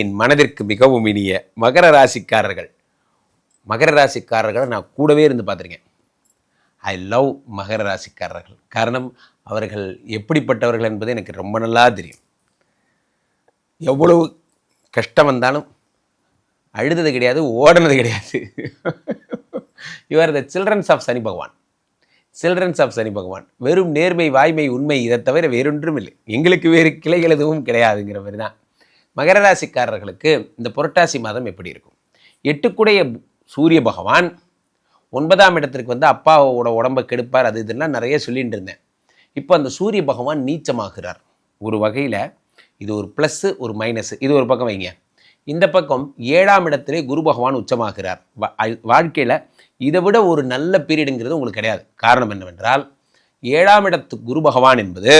என் மனதிற்கு மிகவும் இனிய மகர ராசிக்காரர்கள். மகர ராசிக்காரர்களை நான் கூடவே இருந்து பார்த்துருக்கேன். ஐ லவ் மகர ராசிக்காரர்கள். காரணம் அவர்கள் எப்படிப்பட்டவர்கள் என்பது எனக்கு ரொம்ப நல்லா தெரியும். எவ்வளவு கஷ்டம் வந்தாலும் அழுதது கிடையாது ஓடினது கிடையாது. Your the childrens of Shani Bhagavan. Childrens of சனி பகவான். வெறும் நேர்மை வாய்மை உண்மை இதை தவிர வேறொன்றும் இல்லை எங்களுக்கு வேறு கிளைகள் எதுவும் கிடையாதுங்கிற மாதிரி தான். மகர ராசிக்காரர்களுக்கு இந்த புரட்டாசி மாதம் எப்படி இருக்கும்? எட்டுக்குடைய சூரிய பகவான் ஒன்பதாம் இடத்திற்கு வந்து அப்பாவோட உடம்பை கெடுப்பார் அது இதெல்லாம் நிறைய சொல்லிட்டு இருந்தேன். இப்போ அந்த சூரிய பகவான் நீச்சமாகிறார். ஒரு வகையில் இது ஒரு ப்ளஸ்ஸு ஒரு மைனஸ் இது ஒரு பக்கம் வைங்க. இந்த பக்கம் ஏழாம் இடத்திலே குரு பகவான் உச்சமாகிறார். வாழ்க்கையில் இதை விட ஒரு நல்ல பீரியடுங்கிறது உங்களுக்கு கிடையாது. காரணம் என்னவென்றால் ஏழாம் இடத்து குரு பகவான் என்பது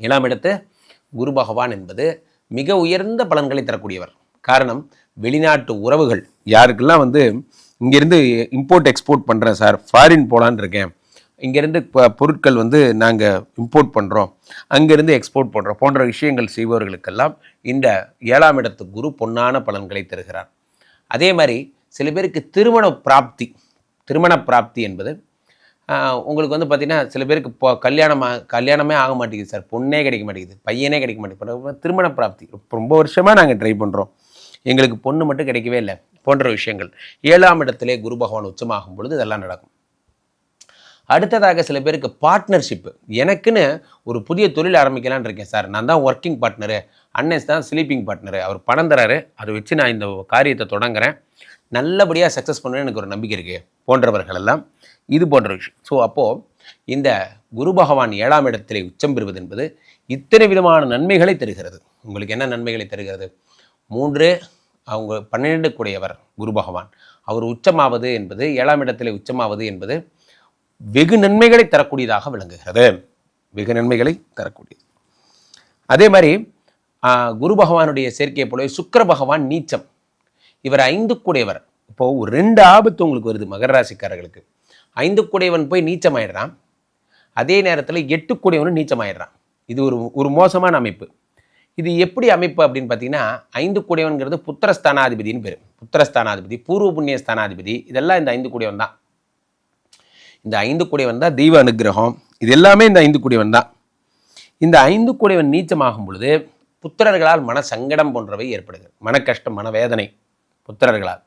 ஏழாம் இடத்து குரு பகவான் என்பது மிக உயர்ந்த பலன்களை தரக்கூடியவர். காரணம் வெளிநாட்டு உறவுகள். யாருக்கெல்லாம் வந்து இங்கேருந்து இம்போர்ட் எக்ஸ்போர்ட் பண்ணுறேன் சார் ஃபாரின் போகலான்னு இருக்கேன். இங்கேருந்து இப்போ பொருட்கள் வந்து நாங்கள் இம்போர்ட் பண்ணுறோம் அங்கேருந்து எக்ஸ்போர்ட் பண்ணுறோம் போன்ற விஷயங்கள் செய்பவர்களுக்கெல்லாம் இந்த ஏழாம் இடத்து குரு பொன்னான பலன்களை தருகிறார். அதே மாதிரி சில பேருக்கு திருமண பிராப்தி திருமண பிராப்தி என்பது உங்களுக்கு வந்து பார்த்திங்கன்னா சில பேருக்கு இப்போ கல்யாணம் கல்யாணமே ஆக மாட்டேங்குது சார். பொண்ணே கிடைக்க மாட்டேங்குது. பையனே கிடைக்க மாட்டேங்குது. திருமண பிராப்தி. ரொம்ப வருஷமாக நாங்கள் ட்ரை பண்ணுறோம் எங்களுக்கு பொண்ணு மட்டும் கிடைக்கவே இல்லை. போன்ற விஷயங்கள். ஏழாம் இடத்திலே குரு பகவான் உச்சமாகும் பொழுது இதெல்லாம் நடக்கும். அடுத்ததாக சில பேருக்கு பார்ட்னர்ஷிப்பு எனக்குன்னு ஒரு புதிய தொழில் ஆரம்பிக்கலாம்னு இருக்கேன் சார். நான் தான் ஒர்க்கிங் பார்ட்னரு அண்ணன் தான் ஸ்லீப்பிங் பார்ட்னரு அவர் பணம் தராரு. அதை வச்சு நான் இந்த காரியத்தை தொடங்குறேன். நல்லபடியாக சக்ஸஸ் பண்ணுவேன்னு எனக்கு ஒரு நம்பிக்கை இருக்குது போன்றவர்கள் எல்லாம். இது போன்ற விஷயம். ஸோ அப்போது இந்த குரு பகவான் ஏழாம் இடத்திலே உச்சம் பெறுவது என்பது இத்தனை விதமான நன்மைகளை தருகிறது. உங்களுக்கு என்ன நன்மைகளை தருகிறது? மூன்று அவங்க பன்னிரெண்டு கூடியவர் குரு பகவான். அவர் உச்சமாவது என்பது ஏழாம் இடத்திலே உச்சமாவது என்பது வெகு நன்மைகளை தரக்கூடியதாக விளங்குகிறது. வெகு நன்மைகளை தரக்கூடியது. அதே மாதிரி குரு பகவானுடைய சேர்க்கையை போலவே சுக்கர பகவான் நீச்சம். இவர் ஐந்து கூடையவர் இப்போ ஒரு ரெண்டு ஆபத்து உங்களுக்கு வருது மகர ராசிக்காரர்களுக்கு. ஐந்து கூடையவன் போய் நீச்சமாயிடுறான். அதே நேரத்தில் எட்டு கூடையவனும் நீச்சமாயிடுறான். இது ஒரு ஒரு மோசமான அமைப்பு. இது எப்படி அமைப்பு அப்படின்னு பார்த்தீங்கன்னா ஐந்து கூடையவன்கிறது புத்திரஸ்தானாதிபதினு பேர். புத்திரஸ்தானாதிபதி பூர்வ புண்ணிய ஸ்தானாதிபதி இதெல்லாம் இந்த ஐந்து கூடையவன் தான். இந்த ஐந்து கூடையவன் தான் தெய்வ அனுக்கிரகம் இது எல்லாமே இந்த ஐந்து கூடையவன் தான். இந்த ஐந்து கூடையவன் நீச்சமாகும் பொழுது புத்திரர்களால் மன சங்கடம் போன்றவை ஏற்படுகிறது மன கஷ்டம் மனவேதனை. புத்திரர்களால்.